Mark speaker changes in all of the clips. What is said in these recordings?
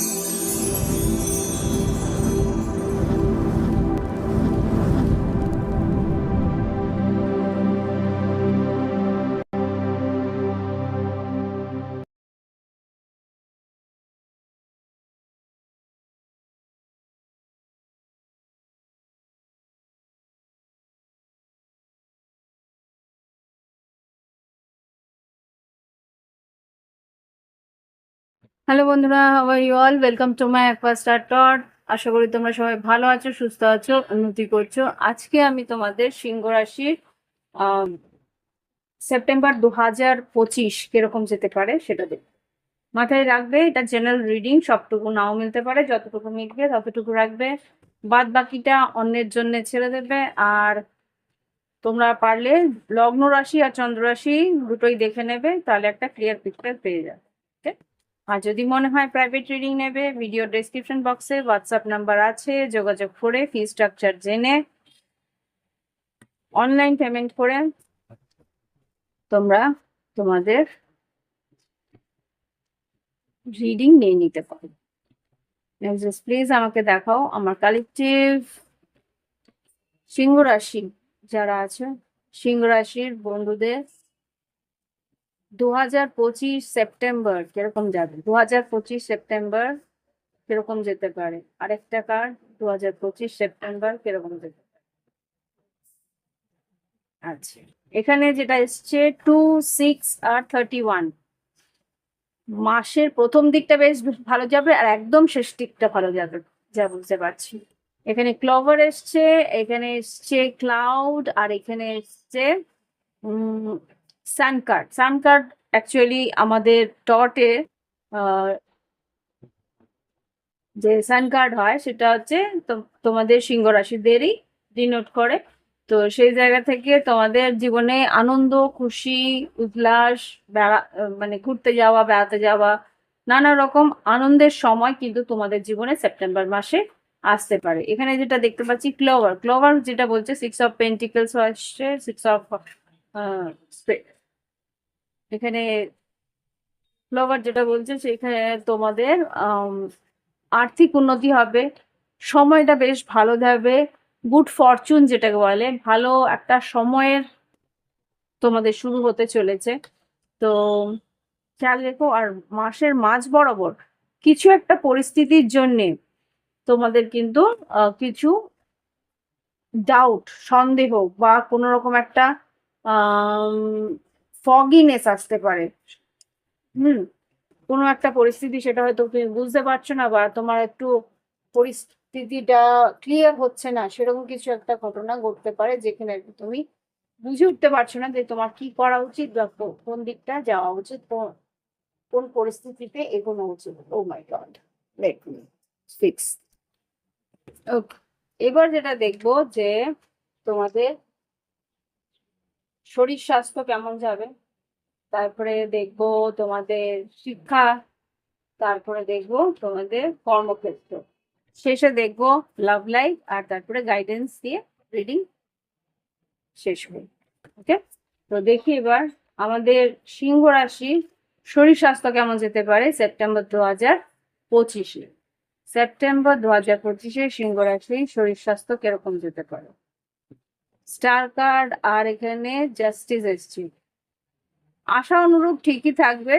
Speaker 1: Thank you. Hello বন্ধুরা how you all welcome to my একবার টট আশা করি তোমরা সবাই ভালো আছো, সুস্থ আছো, উন্নতি করছ। আজকে আমি তোমাদের সিংহ রাশির সেপ্টেম্বর দু হাজার পঁচিশ কীরকম যেতে পারে সেটা দেখ মাথায় রাখবে, এটা জেনারেল রিডিং সবটুকু নাও মিলতে পারে, যতটুকু মিলবে ততটুকু রাখবে। বাদ বাকিটা অন্যের জন্য ছেড়ে দেবে, আর তোমরা পারলে লগ্ন রাশি আর চন্দ্র রাশি দুটোই দেখে নেবে, তাহলে একটা ক্লিয়ার পিকচার পেয়ে যাবে। আর যদি মনে হয় প্রাইভেট রিডিং নেবে ভিডিও ডেসক্রিপশন বক্সে হোয়াটসঅ্যাপ নাম্বার আছে, যোগাযোগ করে ফি স্ট্রাকচার জেনে অনলাইন পেমেন্ট করে তোমরা তোমাদের রিডিং নিয়ে নিতে পারো। প্লিজ আমাকে দেখাও আমার কালেকটিভ সিংহ রাশি যারা আছে সিংহ রাশির বন্ধুদের দু হাজার পঁচিশ সেপ্টেম্বর কীরকম যাবে? দু হাজার পঁচিশ সেপ্টেম্বর কীরকম যেতে পারে? আরেকটা কার্ড দু হাজার পঁচিশ সেপ্টেম্বর কীরকম যেতে পারে? আচ্ছা এখানে যেটা এসছে টু সিক্স আর থার্টি ওয়ান। মাসের প্রথম দিকটা বেশ ভালো যাবে আর একদম শেষ দিকটা ভালো যাবে, যা বুঝতে পারছি। এখানে ক্লভার এসছে, এখানে এসছে ক্লাউড আর এখানে এসছে sun card sun card actually আমাদের টটে যে সান কার্ড হয় সেটা হচ্ছে তোমাদের সিংহ রাশিদেরই ডিনোট করে। তো সেই জায়গা থেকে তোমাদের জীবনে আনন্দ, খুশি, উল্লাস, বেড়া মানে ঘুরতে যাওয়া, বেড়াতে যাওয়া, নানা রকম আনন্দের সময় কিন্তু তোমাদের জীবনে সেপ্টেম্বর মাসে আসতে পারে। এখানে যেটা দেখতে পাচ্ছি ক্লোভার ক্লোভার যেটা বলছে সিক্স অফ পেন্টিকেলস আসছে সিক্স অফ এখানে ক্লোভার যেটা বলছে, সেখানে তোমাদের আর্থিক উন্নতি হবে। সময়টা বেশ ভালো যাবে। গুড ফরচুন যেটাকে বলে, ভালো একটা সময়ের তোমাদের শুরু হতে চলেছে। তো খেয়াল রেখো, আর মাসের মাঝ বরাবর কিছু একটা পরিস্থিতির জন্যে তোমাদের কিন্তু কিছু ডাউট সন্দেহ বা কোনো রকম একটা ফগিনেস আসতে পারে। হুম, কোনো একটা পরিস্থিতি সেটা হয়তো তুমি বুঝতে পারছ না বা তোমার একটু পরিস্থিতিটা ক্লিয়ার হচ্ছে না, সেরকম কিছু একটা ঘটনা ঘটতে পারে যেখানে তুমি বুঝে উঠতে পারছ না যে তোমার কি করা উচিত বা কোন দিকটা যাওয়া উচিত কোন- পরিস্থিতিতে এগোনো উচিত। ও my god let me fix okay এবার যেটা দেখব যে তোমাদের শরীর স্বাস্থ্য কেমন যাবে? তারপরে দেখব তোমাদের শিক্ষা, তারপরে দেখব তোমাদের কর্মক্ষেত্র। শেষে দেখব লাভ লাইফ আর তারপরে গাইডেন্স দিয়ে রিডিং শেষ হবে ওকে তো দেখি এবার আমাদের সিংহ রাশি শরীর স্বাস্থ্য কেমন যেতে পারে? সেপ্টেম্বর দু হাজার পঁচিশে। সেপ্টেম্বর দু হাজার পঁচিশে সিংহ রাশি শরীর স্বাস্থ্য কীরকম যেতে পারে? স্টার কার্ড আর এখানে জাস্টিস এসছি। আশা অনুরূপ ঠিকই থাকবে,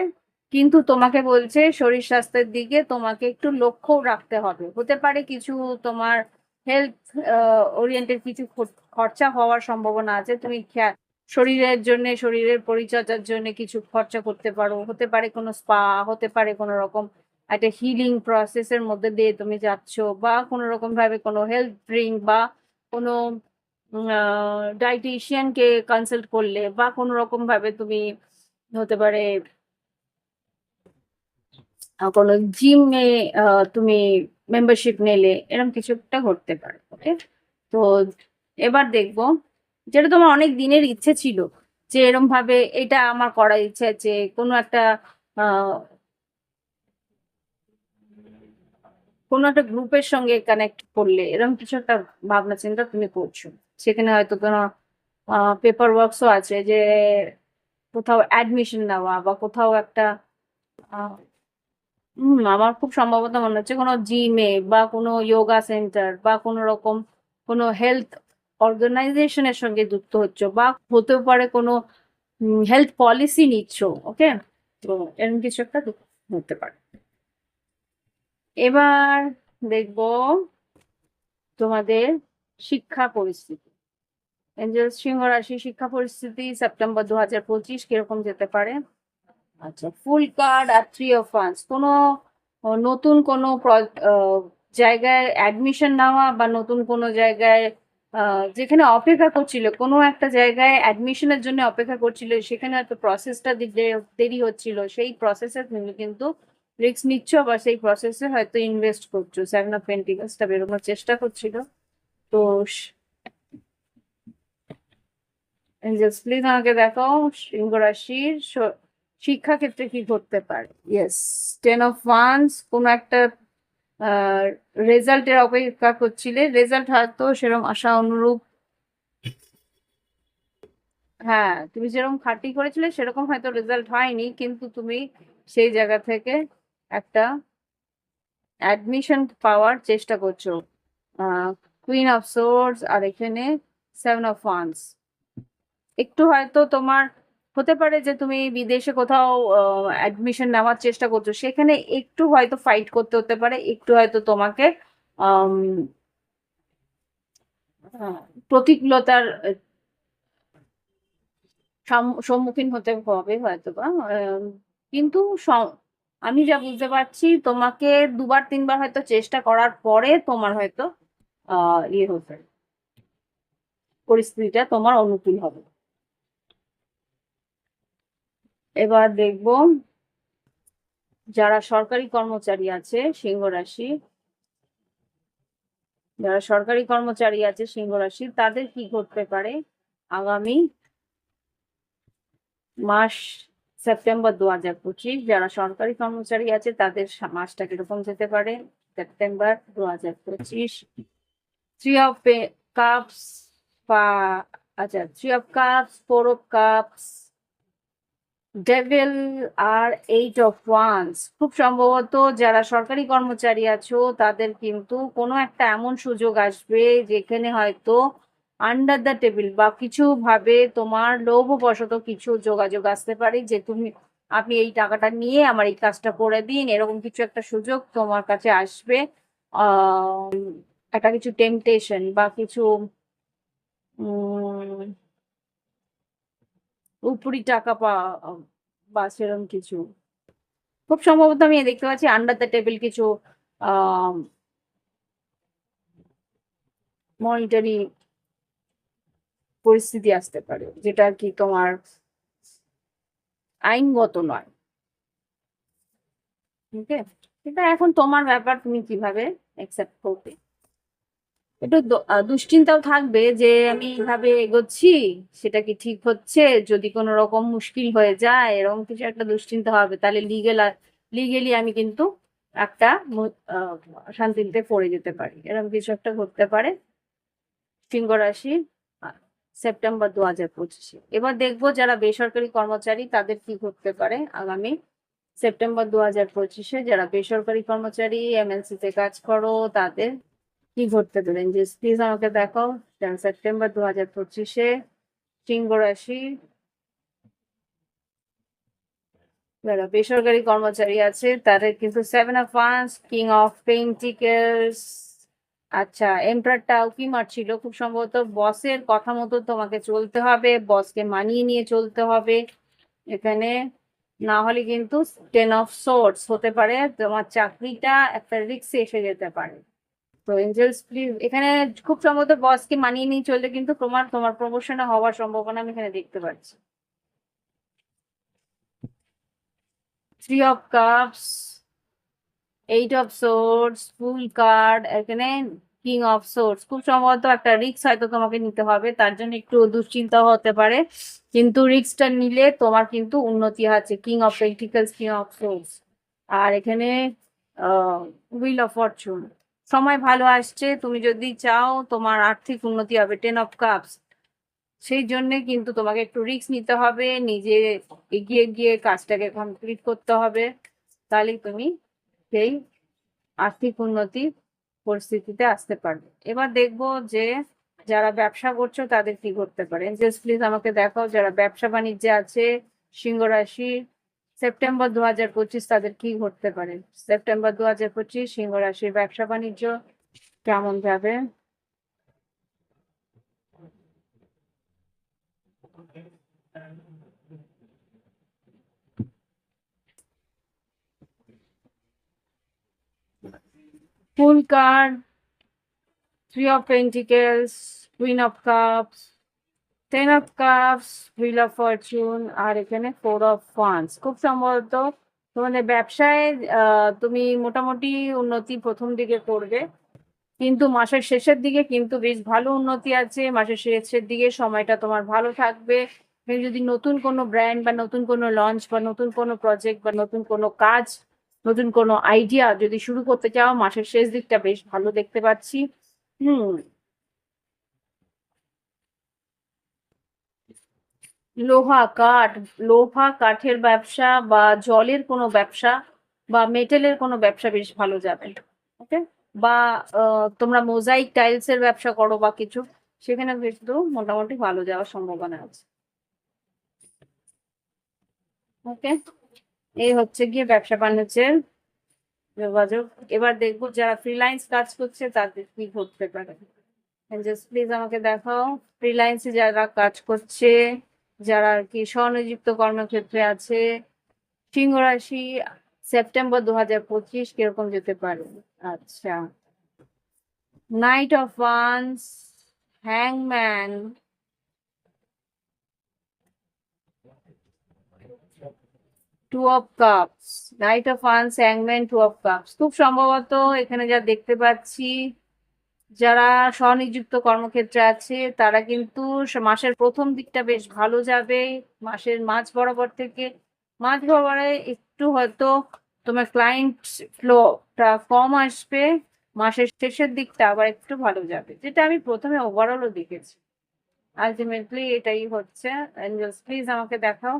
Speaker 1: কিন্তু তোমাকে বলছে শরীর স্বাস্থ্যের দিকে তোমাকে একটু লক্ষ্য রাখতে হবে। হতে পারে কিছু তোমার হেলথ ওরিয়েন্টেড কিছু খরচা হওয়ার সম্ভাবনা আছে। তুমি শরীরের জন্য, শরীরের পরিচর্যার জন্য কিছু খরচা করতে পারো। হতে পারে কোনো স্পা হতে পারে কোনো রকম একটা হিলিং প্রসেসের মধ্যে দিয়ে তুমি যাচ্ছ, বা কোনো রকম ভাবে কোনো হেলথ ড্রিঙ্ক বা কোনো ডাইটিশিয়ানকে কনসাল্ট করলে বা কোনো রকম ভাবে তুমি হতে পারে কোনো জিমে তুমি মেম্বারশিপ নিলে এরকম কিছু একটা ঘটতে পারে ওকে তো এবার দেখব, যেটা তোমার অনেক দিনের ইচ্ছে ছিল, যে এরম ভাবে এটা আমার করার ইচ্ছে আছে, কোনো একটা কোনো একটা গ্রুপের সঙ্গে কানেক্ট করলে এরকম কিছু একটা ভাবনা চিন্তা তুমি করছ। সেখানে হয়তো কোনো পেপার ওয়ার্কসও আছে যে কোথাও অ্যাডমিশন নেওয়া বা কোথাও একটা হুম, আমার খুব সম্ভবত মনে হচ্ছে কোনো জিমে বা কোনো যোগা সেন্টার বা কোনো রকম কোনো হেলথ অর্গানাইজেশনের সঙ্গে যুক্ত হচ্ছ বা হতেও পারে কোনো হেলথ পলিসি নিচ্ছ ওকে তো এরকম কিছু একটা হতে পারে। এবার দেখব তোমাদের শিক্ষা পরিস্থিতি। এঞ্জেল সিংহ রাশি শিক্ষা পরিস্থিতি সেপ্টেম্বর দু হাজার পঁচিশ কীরকম যেতে পারে? আচ্ছা। ফুল কার্ড আর থ্রি অফ ফান্ডস কোনো নতুন কোনো জায়গায় অ্যাডমিশন নেওয়া বা নতুন কোনো জায়গায় যেখানে অপেক্ষা করছিল কোনো একটা জায়গায় অ্যাডমিশনের জন্য অপেক্ষা করছিল সেখানে হয়তো প্রসেসটা দেরি হচ্ছিল সেই প্রসেসে তুমি কিন্তু রিস্ক নিচ্ছ বা সেই প্রসেসে হয়তো ইনভেস্ট করছ সেভেন অফ পেন্টিকালসটা বেরোনোর চেষ্টা করছিল। তো এঞ্জেলস প্লিজ আমাকে দেখাও সিংহ রাশির শিক্ষাক্ষেত্রে কি ঘটতে পারে? ইয়েস টেন অফ ওয়ান্স কোনো একটা রেজাল্টের অপেক্ষা করছিলে রেজাল্ট হয়তো সেরকম আশা অনুরূপ। হ্যাঁ তুমি যেরকম খাটি করেছিলে, সেরকম হয়তো রেজাল্ট হয়নি, কিন্তু তুমি সেই জায়গা থেকে একটা অ্যাডমিশন পাওয়ার চেষ্টা করছ। কুইন অফ সোর্স আর এখানে সেভেন অফ ওয়ান্স একটু হয়তো তোমার, হতে পারে যে তুমি বিদেশে কোথাও অ্যাডমিশন নেওয়ার চেষ্টা করছ, সেখানে একটু হয়তো ফাইট করতে হতে পারে, একটু হয়তো তোমাকে প্রতিকূলতার সম্মুখীন হতে হবে হয়তো বা কিন্তু আমি যা বুঝতে পারছি, তোমাকে দুবার, তিনবার হয়তো চেষ্টা করার পরে তোমার হয়তো আহ ইয়ে হতে পরিস্থিতিটা তোমার অনুকূল হবে। এবার দেখব যারা সরকারি কর্মচারী আছে, সিংহ রাশি। যারা সরকারি কর্মচারী আছে, সিংহ রাশি, তাদের কি ঘটতে পারে? আগামী মাস সেপ্টেম্বর দু হাজার পঁচিশ, যারা সরকারি কর্মচারী আছে, তাদের মাসটা কীরকম যেতে পারে? সেপ্টেম্বর দু হাজার পঁচিশ। থ্রি অফ কাপস বা আচ্ছা three of cups four of cups devil R eight of wands খুব সম্ভবত যারা সরকারি কর্মচারী আছো, তাদের কিন্তু কোনো একটা এমন সুযোগ আসবে যেখানে হয়তো আন্ডার দ্য টেবিল বা কিছু ভাবে তোমার লোভবশত কিছু যোগাযোগ আসতে পারে যে তুমি, আপনি এই টাকাটা নিয়ে আমার এই কাজটা করে দিন, এরকম কিছু একটা সুযোগ তোমার কাছে আসবে। একটা কিছু টেম্পটেশন বা কিছু উপরি টাকা পা, বা সেরকম কিছু। খুব সম্ভবত আমি দেখতে পাচ্ছি আন্ডার দ্য টেবিল কিছু মনিটারি পরিস্থিতি আসতে পারে, যেটা কি তোমার আইনগত নয়। ওকে এটা এখন তোমার ব্যাপার, তুমি কীভাবে অ্যাকসেপ্ট করবে? একটু দুশ্চিন্তাও থাকবে যে আমি এইভাবে এগোচ্ছি, সেটা কি ঠিক হচ্ছে? যদি কোনো রকম মুশকিল হয়ে যায়, এরকম কিছু একটা দুশ্চিন্তা হবে, তাহলে লিগেল লিগেলি আমি কিন্তু একটা শান্তিতে পড়ে যেতে পারি। এরকম কিছু একটা ঘটতে পারে। সিংহ রাশি সেপ্টেম্বর দু হাজার পঁচিশে। এবার দেখব যারা বেসরকারি কর্মচারী, তাদের কি ঘটতে পারে আগামী সেপ্টেম্বর দু হাজার পঁচিশে। যারা বেসরকারি কর্মচারী এমএনসি তে কাজ করো, তাদের কি ঘটতে পারেন যে প্লিজ আমাকে দেখো সেপ্টেম্বর দু হাজার পঁচিশে সিংহ রাশি যারা বেসরকারি কর্মচারী আছে, তাদের কিন্তু seven of wands king of pentacles আচ্ছা এমপ্রারটাও কি মারছিল খুব সম্ভবত বসের কথা মতো তোমাকে চলতে হবে বসকে মানিয়ে নিয়ে চলতে হবে। এখানে না হলে কিন্তু টেন অফ সোর্স হতে পারে, তোমার চাকরিটা একটা রিস্কে এসে যেতে পারে। তো এঞ্জেলস প্লিজ এখানে খুব সম্ভবত বসকে মানিয়ে নিয়ে চললে কিন্তু তোমার তোমার প্রমোশনে হওয়ার সম্ভাবনা আমি এখানে দেখতে পাচ্ছি। Three of cups eight of swords fool card এখানে কিং অফ সোর্স খুব সম্ভবত একটা রিস্ক হয়তো তোমাকে নিতে হবে, তার জন্য একটু দুশ্চিন্তা হতে পারে। কিন্তু রিস্কটা নিলে তোমার কিন্তু উন্নতি আছে king of pentacles king of swords আর এখানে হুইল অফ ফরচুন সময় ভালো আসছে, তুমি যদি চাও তোমার আর্থিক উন্নতি হবে টেন অফ কাপস সেই জন্যে কিন্তু তোমাকে একটু রিস্ক নিতে হবে, নিজে এগিয়ে গিয়ে কাজটাকে কমপ্লিট করতে হবে। তাহলেই তুমি সেই আর্থিক উন্নতি পরিস্থিতিতে আসতে পারবে। এবার দেখব যে যারা ব্যবসা করছ তাদের কি করতে পারে। জাস্ট প্লিজ আমাকে দেখাও, যারা ব্যবসা বাণিজ্যে আছে সিংহ রাশি সেপ্টেম্বর দু হাজার পঁচিশ তাদের কি ঘটতে পারে? সেপ্টেম্বর দু হাজার পঁচিশ সিংহ রাশির ব্যবসা বাণিজ্য কেমন যাবে? Fool card, three of pentacles, queen of cups ten of cups wheel of fortune আর এখানে ফোর অফ ফান্ডস খুব সম্ভবত তোমাদের ব্যবসায় তুমি মোটামুটি উন্নতি প্রথম দিকে করবে। কিন্তু মাসের শেষের দিকে কিন্তু বেশ ভালো উন্নতি আছে। মাসের শেষের দিকে সময়টা তোমার ভালো থাকবে। তুমি যদি নতুন কোনো ব্র্যান্ড বা নতুন কোনো লঞ্চ বা নতুন কোনো প্রজেক্ট বা নতুন কোনো কাজ, নতুন কোনো আইডিয়া যদি শুরু করতে চাও, মাসের শেষ দিকটা বেশ ভালো দেখতে পাচ্ছি। হুম লোহা কাঠ, লোহা কাঠের ব্যবসা বা জলের কোনো ব্যবসা বা মেটেলের কোনো ব্যবসা বেশ ভালো যাবে ওকে বা তোমরা মোজাইক টাইলস এর ব্যবসা করো বা কিছু সেখানে কিন্তু মোটামুটি ভালো যাওয়ার সম্ভাবনা আছে। ওকে এই হচ্ছে গিয়ে ব্যবসা বাণিজ্যের যোগাযোগ। এবার দেখব যারা ফ্রিল্যান্স কাজ করছে তাদের কি ঘটতে পারে। জাস্ট প্লিজ আমাকে দেখাও ফ্রিল্যান্সে যারা কাজ করছে যারা আর কি স্বনিযুক্ত কর্মক্ষেত্রে আছে, সিংহ রাশি সেপ্টেম্বর দু হাজার পঁচিশ কীরকম যেতে পারে? আচ্ছা। Night of wands হ্যাংম্যান two of cups knight of wands হ্যাংম্যান two of cups খুব সম্ভবত এখানে যা দেখতে পাচ্ছি যারা স্বনিযুক্ত কর্মক্ষেত্রে আছে, তারা কিন্তু মাসের প্রথম দিকটা বেশ ভালো যাবে। মাসের মাঝ বরাবর থেকে, মাঝ বরাবরে একটু হয়তো তোমার ক্লায়েন্ট ফ্লোটা কম আসবে, মাসের শেষের দিকটা আবার একটু ভালো যাবে, যেটা আমি প্রথমে ওভারঅলও দেখেছি। আলটিমেটলি এটাই হচ্ছে। অ্যাঞ্জেলস প্লিজ আমাকে দেখাও।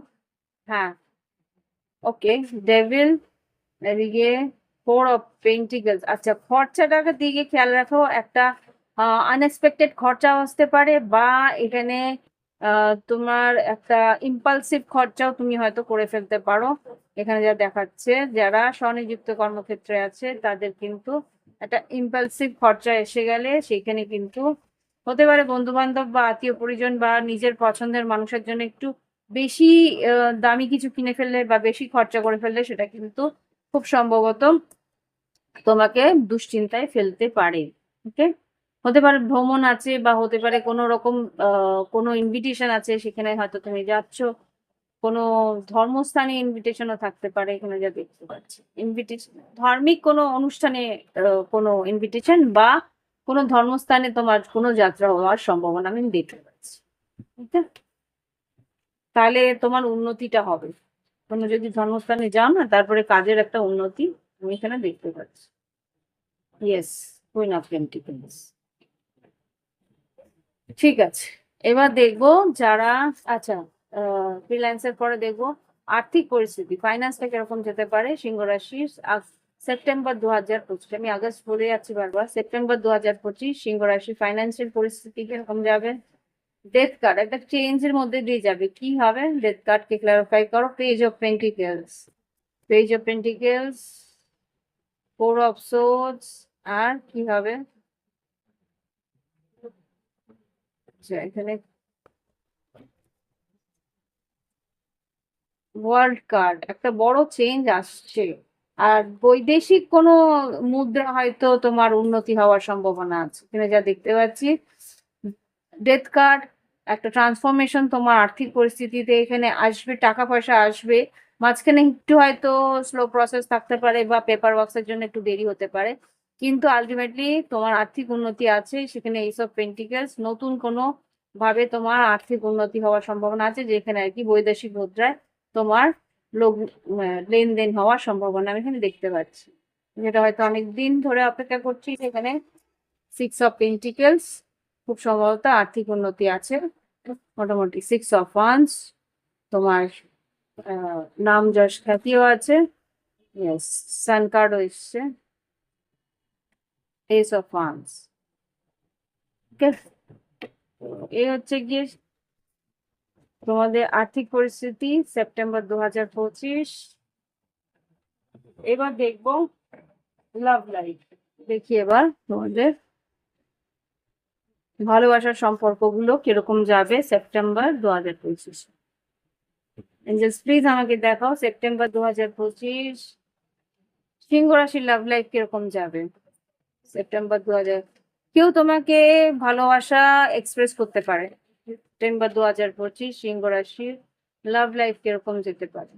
Speaker 1: হ্যাঁ। ওকে ডেভিল এদিকে ফোর অফ পেন্টিকেলস আচ্ছা খরচাটাকে দিকে খেয়াল রাখো, একটা আনএক্সপেক্টেড খরচা আসতে পারে বা এখানে তোমার একটা ইম্পালসিভ খরচাও তুমি হয়তো করে ফেলতে পারো। এখানে যা দেখাচ্ছে, যারা স্বনিযুক্ত কর্মক্ষেত্রে আছে, তাদের কিন্তু একটা ইম্পালসিভ খরচা এসে গেলে সেখানে কিন্তু হতে পারে বন্ধু বান্ধব বা আত্মীয় পরিজন বা নিজের পছন্দের মানুষের জন্য একটু বেশি দামি কিছু কিনে ফেললে বা বেশি খরচা করে ফেললে সেটা কিন্তু খুব সম্ভবত তোমাকে দুশ্চিন্তায় ফেলতে পারে ওকে হতে পারে ভ্রমণ আছে বা হতে পারে কোনো রকম কোনো ইনভিটেশন আছে, সেখানে হয়তো তুমি যাচ্ছ। কোনো ধর্মস্থানে ইনভিটেশনও থাকতে পারে, এখানে যা দেখতে পাচ্ছি। ইনভিটেশন ধার্মিক কোনো অনুষ্ঠানে কোনো ইনভিটেশন বা কোনো ধর্মস্থানে তোমার কোনো যাত্রা হওয়ার সম্ভাবনা আমি দেখতে পাচ্ছি ঠিক আছে তাহলে তোমার উন্নতিটা হবে। কোনো যদি ধর্মস্থানে যাও না, তারপরে কাজের একটা উন্নতি আমি এখানে দেখতে পাচ্ছি। ইয়েস কুইন অফ পেন্টিকেলস ঠিক আছে, এবার দেখব যারা আচ্ছা ফ্রিল্যান্সের পরে দেখব, আর্থিক পরিস্থিতি ফাইন্যান্সটা কীরকম যেতে পারে সিংহ আগ- সেপ্টেম্বর দু হাজার পঁচিশ, আমি আগস্ট বলে যাচ্ছি বারবার সেপ্টেম্বর দু হাজার পঁচিশ সিংহ রাশির ফাইন্যান্সিয়াল পরিস্থিতি কীরকম যাবে? ডেথ কার্ড একটা চেঞ্জের মধ্যে দিয়ে যাবে। কি হবে? ডেথ কার্ড কে ক্লারিফাই করো। Page of pentacles page of pentacles four of swords আর কি হবে? আচ্ছা এখানে ওয়ার্ল্ড কার্ড একটা বড় চেঞ্জ আসছে। আর বৈদেশিক কোনো মুদ্রা হয়তো তোমার উন্নতি হওয়ার সম্ভাবনা আছে। এখানে যা দেখতে পাচ্ছি ডেথ কার্ড একটা ট্রান্সফরমেশন তোমার আর্থিক পরিস্থিতিতে এখানে আসবে, টাকা পয়সা আসবে। মাঝখানে একটু হয়তো স্লো প্রসেস থাকতে পারে বা পেপার ওয়ার্কসের জন্য একটু দেরি হতে পারে। কিন্তু আলটিমেটলি তোমার আর্থিক উন্নতি আছে, সেখানে এইসব পেন্টিকেলস নতুন কোনো ভাবে তোমার আর্থিক উন্নতি হওয়ার সম্ভাবনা আছে, যেখানে আর কি বৈদেশিক মুদ্রায় তোমার লোক লেনদেন হওয়ার সম্ভাবনা আমি এখানে দেখতে পাচ্ছি। যেটা হয়তো অনেক দিন ধরে অপেক্ষা করছি সেখানে সিক্স অফ পেন্টিকেলস খুব সম্ভবত আর্থিক উন্নতি আছে। মোটামুটি সিক্স অফ ওয়ান্স তোমার নাম যশ খ্যাতিও আছে। সান কার্ডও এসছে। এস অফ ওয়ান্স এই হচ্ছে গিয়ে তোমাদের আর্থিক পরিস্থিতি সেপ্টেম্বর দু হাজার পঁচিশ। এবার দেখব লাভ লাইফ দেখি এবার তোমাদের। ভালোবাসার সম্পর্কগুলো কীরকম যাবে সেপ্টেম্বর দু হাজার পঁচিশ? এঞ্জেলস প্লিজ আমাকে দেখাও সেপ্টেম্বর দু হাজার পঁচিশ। সিংহ লাভ লাইফ কীরকম যাবে সেপ্টেম্বর দু হাজার কেউ তোমাকে ভালোবাসা এক্সপ্রেস করতে পারে। সেপ্টেম্বর দু হাজার পঁচিশ সিংহ লাভ লাইফ কীরকম যেতে পারে?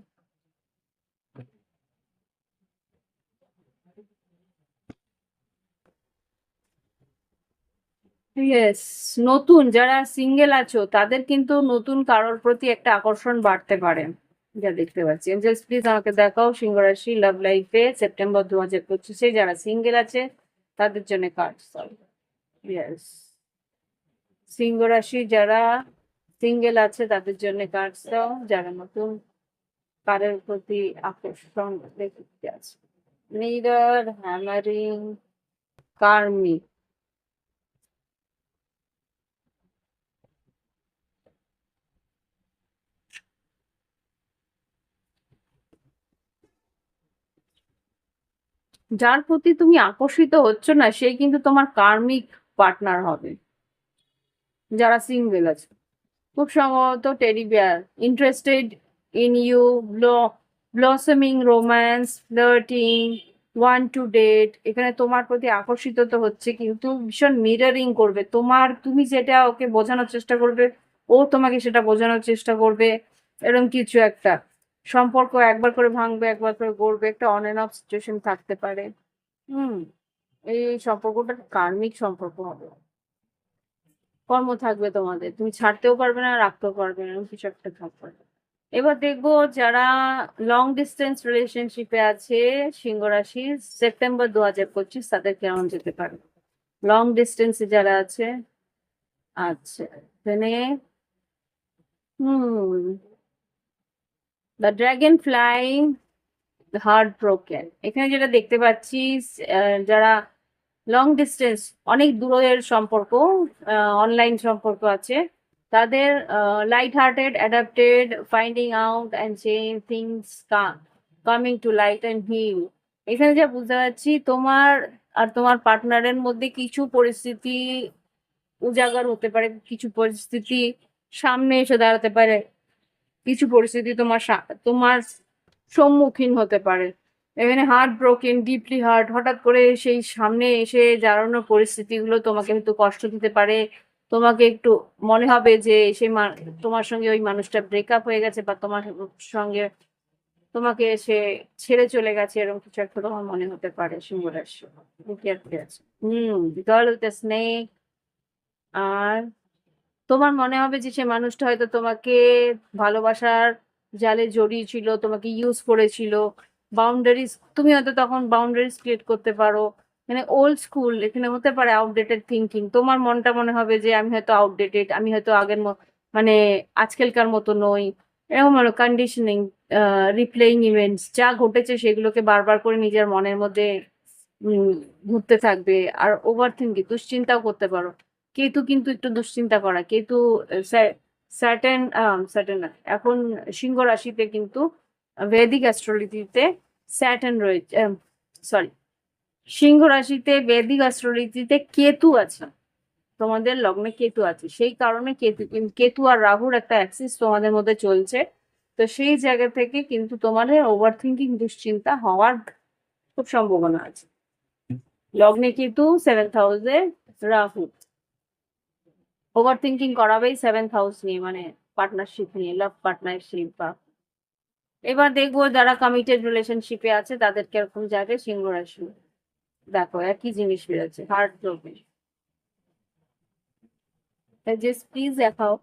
Speaker 1: ইয়েস নতুন যারা সিঙ্গেল আছো, তাদের কিন্তু নতুন কারোর প্রতি একটা আকর্ষণ বাড়তে পারে। যা দেখতে পাচ্ছি। এঞ্জেলস প্লিজ আমাকে দেখাও সিংহ রাশি লাভ লাইফে সেপ্টেম্বর দু হাজার পঁচিশে যারা সিঙ্গেল আছে, তাদের জন্য কার্ড ইয়েস সিংহ রাশি যারা সিঙ্গেল আছে, তাদের জন্য কার্ড দাও, যারা নতুন, কারের প্রতি আকর্ষণ দেখতে আছে। মিরর হ্যামারিং কার্মিক যার প্রতি তুমি আকর্ষিত হচ্ছ না, সে কিন্তু তোমার কার্মিক পার্টনার হবে। যারা সিঙ্গেল আছে। খুব সম্ভবত teddy bear interested in you blossoming romance flirting one to date এখানে তোমার প্রতি আকর্ষিত তো হচ্ছে কিন্তু ভীষণ মিররিং করবে। তোমার, তুমি যেটা ওকে বোঝানোর চেষ্টা করবে, ও তোমাকে সেটা বোঝানোর চেষ্টা করবে এরকম কিছু একটা। সম্পর্ক একবার করে ভাঙবে, একবার করে গড়বে, একটা অন এন্ড অফ সিচুয়েশন থাকতে পারে। হুম, এই সম্পর্কটা কার্মিক সম্পর্ক হবে। কর্ম থাকবে তোমাদের। তুমি ছাড়তেও পারবে না, রাখতেও পারবে না কিছু একটা থাকবে। এবার দেখব যারা লং ডিস্টেন্স রিলেশনশিপে আছে সিংহ রাশি সেপ্টেম্বর দু হাজার পঁচিশ তাদের কেমন যেতে পারে? লং ডিস্টেন্সে যারা আছে আচ্ছা এখানে, হুম the dragon flying heart broken এখানে যেটা দেখতে পাচ্ছি যারা লং ডিস্টেন্স অনেক দূরের সম্পর্ক অনলাইন সম্পর্ক আছে, তাদের light hearted adapted finding out and change things coming to light and heal এখানে যা বুঝতে পারছি, তোমার আর তোমার পার্টনারের মধ্যে কিছু পরিস্থিতি উজাগর হতে পারে, কিছু পরিস্থিতি সামনে এসে দাঁড়াতে পারে। কিছু পরিস্থিতি তোমার তোমার সম্মুখীন হতে পারে। এখানে হার্ট ব্রোকেন ডিপলি হার্ট হঠাৎ করে সেই সামনে এসে দাঁড়ানোর পরিস্থিতিগুলো তোমাকে একটু কষ্ট দিতে পারে। তোমাকে একটু মনে হবে যে সেই তোমার সঙ্গে ওই মানুষটা ব্রেকআপ হয়ে গেছে বা তোমার সঙ্গে তোমাকে সে ছেড়ে চলে গেছে, এরকম কিছু একটা তোমার মনে হতে পারে সিংহ রাশি কেয়ারফুলি আছে হুম গার্ল উইথ স্নেক আর তোমার মনে হবে যে সে মানুষটা হয়তো তোমাকে ভালোবাসার জালে জড়িয়েছিল, তোমাকে ইউজ করেছিল। বাউন্ডারিজ তুমি হয়তো তখন বাউন্ডারিজ ক্রিয়েট করতে পারো। মানে ওল্ড স্কুল এখানে হতে পারে আউটডেটেড থিঙ্কিং তোমার মনটা মনে হবে যে আমি হয়তো আউটডেটেড আমি হয়তো আগের মানে আজকালকার মতো নই। এরকম হলো কন্ডিশনিং রিপ্লেইং ইভেন্টস যা ঘটেছে সেগুলোকে বারবার করে নিজের মনের মধ্যে ঘুরতে থাকবে। আর ওভার থিঙ্কিং দুশ্চিন্তাও করতে পারো। কেতু কিন্তু একটু দুশ্চিন্তা করা। কেতু সার্টেন সার্টেন এখন সিংহ রাশিতে কিন্তু ভেদিক অ্যাস্ট্রোলজিতে স্যাটার্ন রয়েছে সরি সিংহ রাশিতে বেদিক অ্যাস্ট্রোলজিতে কেতু আছে, তোমাদের লগ্নে কেতু আছে, সেই কারণে কেতু কেতু আর রাহুর একটা অ্যাক্সিস তোমাদের মধ্যে চলছে, তো সেই জায়গা থেকে কিন্তু তোমাদের ওভার থিঙ্কিং দুশ্চিন্তা হওয়ার খুব সম্ভাবনা আছে। লগ্নে কেতু সেভেন্থ হাউসে রাহু। ওভার থিঙ্কিং করাবেই সেভেন্থ হাউস নিয়ে মানে পার্টনারশিপ নিয়ে লাভ পার্টনারশিপ বা। এবার দেখব যারা কমিটেড রিলেশনশিপে আছে, তাদের কীরকম যাবে সিংহ রাশি দেখো, একই জিনিস বেরোচ্ছে হার্ট জাস্ট প্লিজ দেখাও।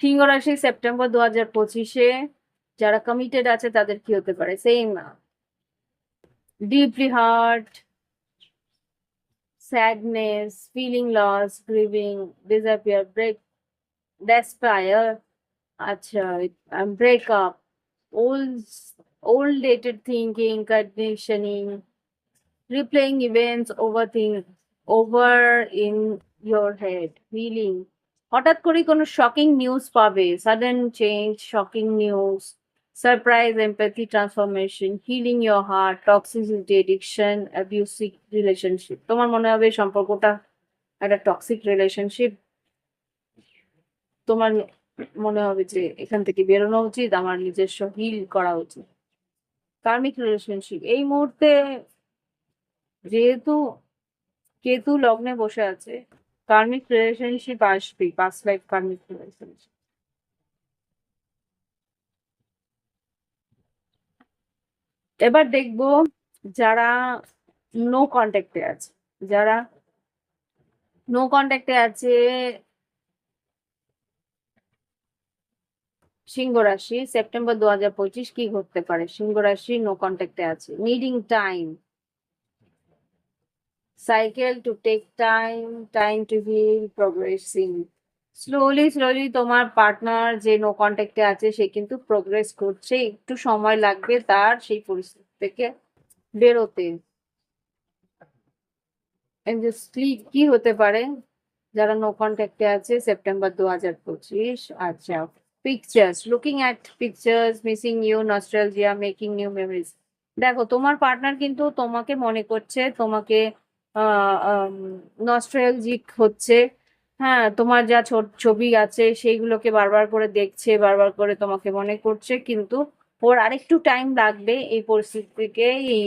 Speaker 1: সিংহ রাশি সেপ্টেম্বর দু হাজার পঁচিশে, যারা কমিটেড আছে, তাদের কি হতে পারে? Same deeply hurt sadness, feeling loss, grieving, disappear, break, despair, আচ্ছা break up, old old dated thinking, conditioning, replaying events, overthink over in your head, feeling. হঠাৎ করে কোনো শকিং নিউজ পাবে sudden change shocking news surprise empathy transformation healing your heart toxicity addiction abusive relationship তোমার মনে হবে সম্পর্কটা একটা toxic relationship তোমার মনে হবে যে এখান থেকে বেরোনো উচিত, আমার নিজস্ব হিল করা উচিত। কার্মিক রিলেশনশিপ এই মুহূর্তে যেহেতু কেতু লগ্নে বসে আছে কার্মিক রিলেশনশিপ আসবে পাস্ট লাইফ কার্মিক রিলেশনশিপ এবার দেখব যারা নো কন্ট্যাক্টে আছে, যারা নো কন্ট্যাক্টে আছে সিংহ রাশি, সেপ্টেম্বর দু হাজার পঁচিশ কি ঘটতে পারে? সিংহ রাশি নো কন্ট্যাক্টে আছে। Needing time cycle to take time time to heal progressing slowly slowly তোমার পার্টনার যে নো কন্ট্যাক্টে আছে, সে কিন্তু প্রোগ্রেস করছে। একটু সময় লাগবে তার সেই পরিস্থিতি থেকে বেরোতে। কি হতে পারে? যারা নো কন্ট্যাক্টে আছে সেপ্টেম্বর দু হাজার পঁচিশ আচ্ছা। Pictures looking at pictures missing you nostalgia making new memories দেখো, তোমার পার্টনার কিন্তু তোমাকে মনে করছে, তোমাকে নস্ট্রালজিক হচ্ছে। হ্যাঁ তোমার যা ছবি আছে সেইগুলোকে বারবার করে দেখছে, বারবার করে তোমাকে মনে করছে, কিন্তু ওর আরেকটু টাইম লাগবে এই পরিস্থিতি থেকে এই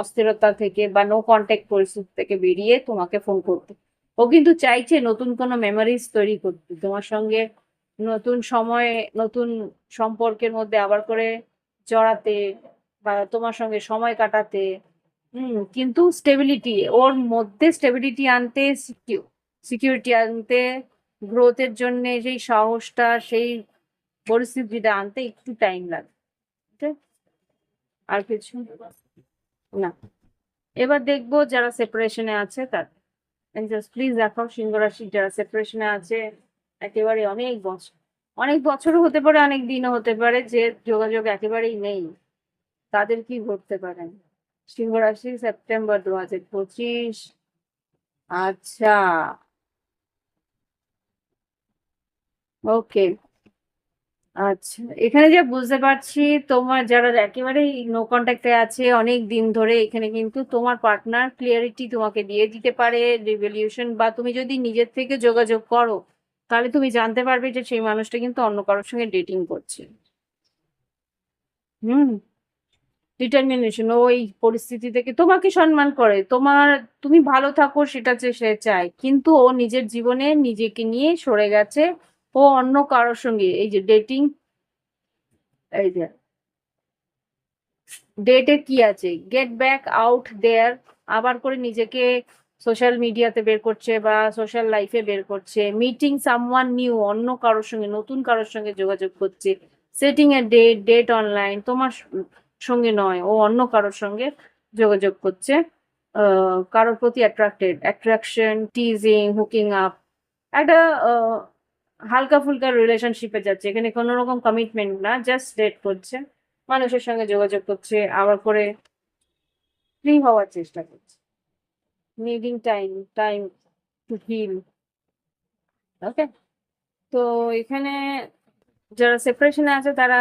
Speaker 1: অস্থিরতা থেকে বা নো কন্ট্যাক্ট পরিস্থিতি থেকে বেরিয়ে তোমাকে ফোন করতে। ও কিন্তু চাইছে নতুন কোনো মেমোরিজ তৈরি করতে। তোমার সঙ্গে নতুন সময়ে, নতুন সম্পর্কের মধ্যে আবার করে জড়াতে বা তোমার সঙ্গে সময় কাটাতে, হুম, কিন্তু স্টেবিলিটি ওর মধ্যে স্টেবিলিটি আনতে সিকিউরিটি আনতে, গ্রোথের জন্য সেই সাহসটা, সেই পরিস্থিতিটা আনতে একটু টাইম লাগে আর কিছু? না। এবার দেখব যারা সেপারেশনে আছে জাস্ট প্লিজ দেখাও সিংহ রাশি যারা সেপারেশনে আছে, একেবারে অনেক বছর অনেক বছরও হতে পারে, অনেক দিনও হতে পারে, যে যোগাযোগ একেবারেই নেই, তাদের কি ঘটতে পারে? সিংহ রাশি সেপ্টেম্বর দু হাজার পঁচিশ। আচ্ছা। ওকে। আচ্ছা এখানে যে বুঝতে পারছি, তোমার যারা একেবারে নো কন্ট্যাক্টে আছে, অনেক দিন ধরে এখানে কিন্তু তোমার পার্টনার ক্লিয়ারিটি তোমাকে দিয়ে দিতে পারে রিভলিউশন বা তুমি যদি নিজের থেকে যোগাযোগ করো, তাহলে তুমি জানতে পারবে যে সেই মানুষটা কিন্তু অন্য কারোর সঙ্গে ডেটিং করছে। হুম ডিটারমিনেশন ওই পরিস্থিতি থেকে তোমাকে সম্মান করে, তোমার তুমি ভালো থাকো সেটা সে চায়, কিন্তু ও নিজের জীবনে নিজেকে নিয়ে সরে গেছে ও অন্য কারোর সঙ্গে, এই যে ডেটিং এই যে ডেটে কি আছে? গেট ব্যাক আউট দেয়ার আবার করে নিজেকে সোশ্যাল মিডিয়াতে বের করছে বা সোশ্যাল লাইফে বের করছে মিটিং সামওয়ান নিউ অন্য কারোর সঙ্গে, নতুন কারোর সঙ্গে যোগাযোগ করছে setting a date date online তোমার সঙ্গে নয়, ও অন্য কারোর সঙ্গে যোগাযোগ করছে কারোর প্রতি attracted attraction teasing hooking up একটা হালকা ফুলকা রিলেশনশিপে যাচ্ছে। এখানে কোনো রকম কমিটমেন্ট না জাস্ট ডেট করছে, মানুষের সঙ্গে যোগাযোগ করছে, আবার করে ফ্রি হওয়ার চেষ্টা করছে। Needing time time to heal okay তো এখানে যারা সেপারেশনে আছে, তারা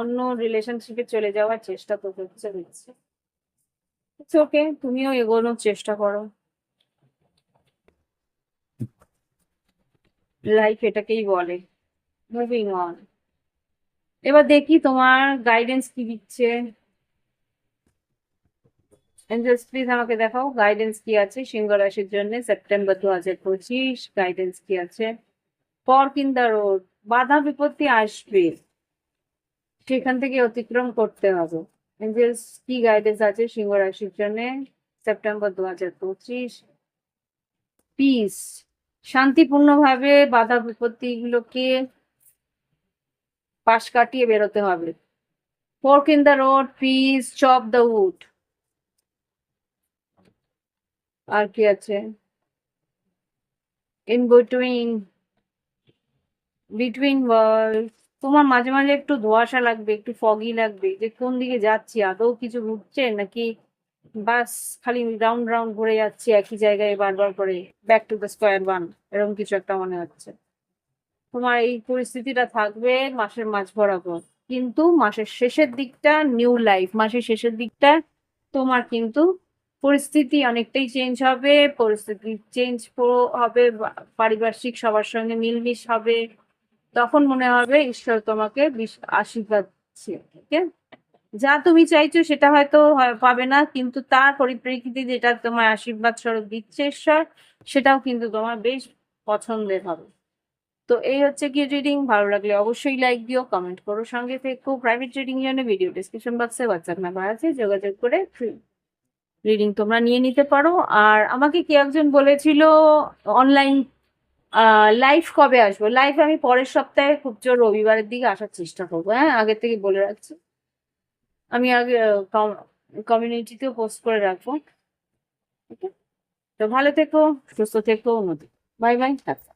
Speaker 1: অন্য রিলেশনশিপে চলে যাওয়ার চেষ্টা তো হচ্ছে হচ্ছে। ওকে তুমিও এগোনোর চেষ্টা করো। লাইফ এটাকেই বলে। মুভিং অন এবার দেখি তোমার গাইডেন্স কি দিচ্ছে। এঞ্জেলস প্লিজ আমাকে দেখাও গাইডেন্স কি আছে সিংহ রাশির জন্য সেপ্টেম্বর দু হাজার পঁচিশ গাইডেন্স কি আছে। ফর্ক ইন দ্য রোড বাধা বিপত্তি আসবে। সেখান থেকে অতিক্রম করতে হবে। এঞ্জেলস কি গাইডেন্স আছে সিংহ রাশির জন্য সেপ্টেম্বর দু হাজার পঁচিশ। পিস শান্তিপূর্ণভাবে বাধা বিপত্তিগুলোকে পাশ কাটিয়ে বেরোতে হবে। Fork in the road peace chop the wood আর কি আছে? ইন বিটুইন বিটুইন ওয়ার্ল্ড তোমার মাঝে মাঝে একটু ধোঁয়াশা লাগবে, একটু ফগি লাগবে, যে কোন দিকে যাচ্ছি? আদৌ কিছু ঘুরছে নাকি বাস খালি রাউন্ড রাউন্ড ঘুরে যাচ্ছি একই জায়গায় বারবার করে back to the square one এরকম কিছু একটা মনে হচ্ছে তোমার এই পরিস্থিতিটা থাকবে মাসের মাঝ বরাবর, কিন্তু মাসের শেষের দিকটা নিউ লাইফ মাসের শেষের দিকটা তোমার কিন্তু পরিস্থিতি অনেকটাই চেঞ্জ হবে, পরিস্থিতি চেঞ্জ হবে পারিপার্শ্বিক সবার সঙ্গে মিলমিশ হবে, তখন মনে হবে ঈশ্বর তোমাকে আশীর্বাদ ঠিক আছে? যা তুমি চাইছো সেটা হয়তো পাবে না, কিন্তু তার পরিপ্রেক্ষিতে যেটা তোমার আশীর্বাদ স্বরূপ দিচ্ছে ঈশ্বর, সেটাও কিন্তু তোমার বেশ পছন্দের হবে। তো এই হচ্ছে কি রিডিং ভালো লাগলে অবশ্যই লাইক দিও কমেন্ট করো, সঙ্গে থেকো প্রাইভেট রিডিং জন্য ভিডিও ডিসক্রিপশন বক্সে হোয়াটসঅ্যাপ নাম্বার আছে, যোগাযোগ করে রিডিং তোমরা নিয়ে নিতে পারো। আর আমাকে কে একজন বলেছিল অনলাইন লাইভ কবে আসব? লাইভ আমি পরের সপ্তাহে, খুব জোর রবিবারের দিকে আসার চেষ্টা করব হ্যাঁ? আগে থেকে বলে রাখছি। আমি আগে কমিউনিটিতেও পোস্ট করে রাখব। ওকে তো ভালো থেকো, সুস্থ থেকো, উন্নতি। Bye bye tata.